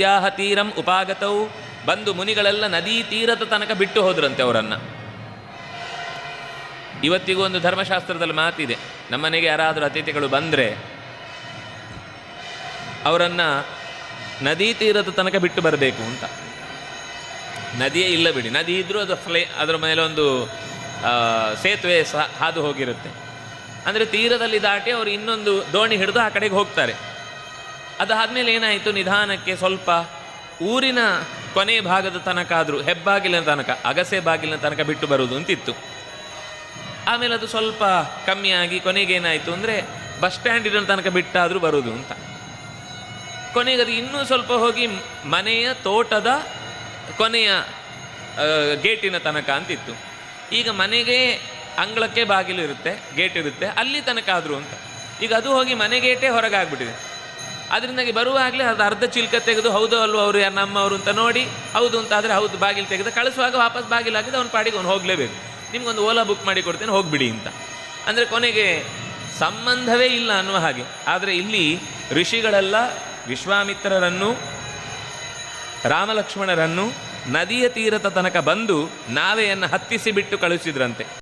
ನದ್ಯಾಹ ತೀರಂ ಉಪಾಗತವು ಬಂದು ಮುನಿಗಳೆಲ್ಲ ನದಿ ತೀರದ ತನಕ ಬಿಟ್ಟು ಹೋದ್ರಂತೆ ಅವರನ್ನು. ಇವತ್ತಿಗೂ ಒಂದು ಧರ್ಮಶಾಸ್ತ್ರದಲ್ಲಿ ಮಾತಿದೆ. ನಮ್ಮನೆಗೆ ಯಾರಾದರೂ ಅತಿಥಿಗಳು ಬಂದರೆ ಅವರನ್ನು ನದಿ ತೀರದ ತನಕ ಬಿಟ್ಟು ಬರಬೇಕು ಅಂತ. ನದಿಯೇ ಇಲ್ಲ ಬಿಡಿ. ನದಿ ಇದ್ದರೂ ಅದು ಫ್ಲೇ ಅದರ ಮೇಲೆ ಒಂದು ಸೇತುವೆ ಸಹ ಹಾದು ಹೋಗಿರುತ್ತೆ. ಅಂದರೆ ತೀರದಲ್ಲಿ ದಾಟಿ ಅವರು ಇನ್ನೊಂದು ದೋಣಿ ಹಿಡಿದು ಆ ಕಡೆಗೆ ಹೋಗ್ತಾರೆ. ಅದಾದಮೇಲೆ ಏನಾಯಿತು? ನಿಧಾನಕ್ಕೆ ಸ್ವಲ್ಪ ಊರಿನ ಕೊನೆ ಭಾಗದ ತನಕ ಆದರೂ, ಹೆಬ್ಬಾಗಿಲಿನ ತನಕ, ಅಗಸೆ ಬಾಗಿಲಿನ ತನಕ ಬಿಟ್ಟು ಬರುವುದು ಅಂತಿತ್ತು. ಆಮೇಲೆ ಅದು ಸ್ವಲ್ಪ ಕಮ್ಮಿಯಾಗಿ ಕೊನೆಗೆ ಏನಾಯಿತು ಅಂದರೆ, ಬಸ್ ಸ್ಟ್ಯಾಂಡಿನ ತನಕ ಬಿಟ್ಟಾದರೂ ಬರುವುದು ಅಂತ. ಕೊನೆಗೆ ಅದು ಇನ್ನೂ ಸ್ವಲ್ಪ ಹೋಗಿ ಮನೆಯ ತೋಟದ ಕೊನೆಯ ಗೇಟಿನ ತನಕ ಅಂತಿತ್ತು. ಈಗ ಮನೆಗೆ ಅಂಗಳಕ್ಕೆ ಬಾಗಿಲು ಇರುತ್ತೆ, ಗೇಟ್ ಇರುತ್ತೆ, ಅಲ್ಲಿ ತನಕ ಆದರೂ ಅಂತ. ಈಗ ಅದು ಹೋಗಿ ಮನೆ ಗೇಟೇ ಹೊರಗೆ ಆಗ್ಬಿಟ್ಟಿದೆ ಅದರಿಂದಾಗಿ ಬರುವಾಗಲೇ ಅದು ಅರ್ಧ ಚಿಲ್ಕ ತೆಗೆದು ಹೌದು ಅಲ್ವ ಅವರು ಯಾರು ನಮ್ಮವರು ಅಂತ ನೋಡಿ, ಹೌದು ಅಂತ ಆದರೆ ಹೌದು, ಬಾಗಿಲು ತೆಗೆದು ಕಳಿಸುವಾಗ ವಾಪಸ್ ಬಾಗಿಲು ಹಾಕಿದ್ರೆ ಅವ್ನ ಪಾಡಿಗೆ ಅವ್ನು ಹೋಗಲೇಬೇಕು. ನಿಮಗೊಂದು ಓಲಾ ಬುಕ್ ಮಾಡಿ ಕೊಡ್ತೇನೆ, ಹೋಗಿಬಿಡಿ ಅಂತ. ಅಂದರೆ ಕೊನೆಗೆ ಸಂಬಂಧವೇ ಇಲ್ಲ ಅನ್ನುವ ಹಾಗೆ. ಆದರೆ ಇಲ್ಲಿ ಋಷಿಗಳೆಲ್ಲ, ವಿಶ್ವಾಮಿತ್ರರನ್ನು, ರಾಮಲಕ್ಷ್ಮಣರನ್ನು, ನದಿಯ ತೀರದ ತನಕ ಬಂದು ನಾವೆಯನ್ನು ಹತ್ತಿಸಿ ಬಿಟ್ಟು ಕಳುಹಿಸಿದ್ರಂತೆ.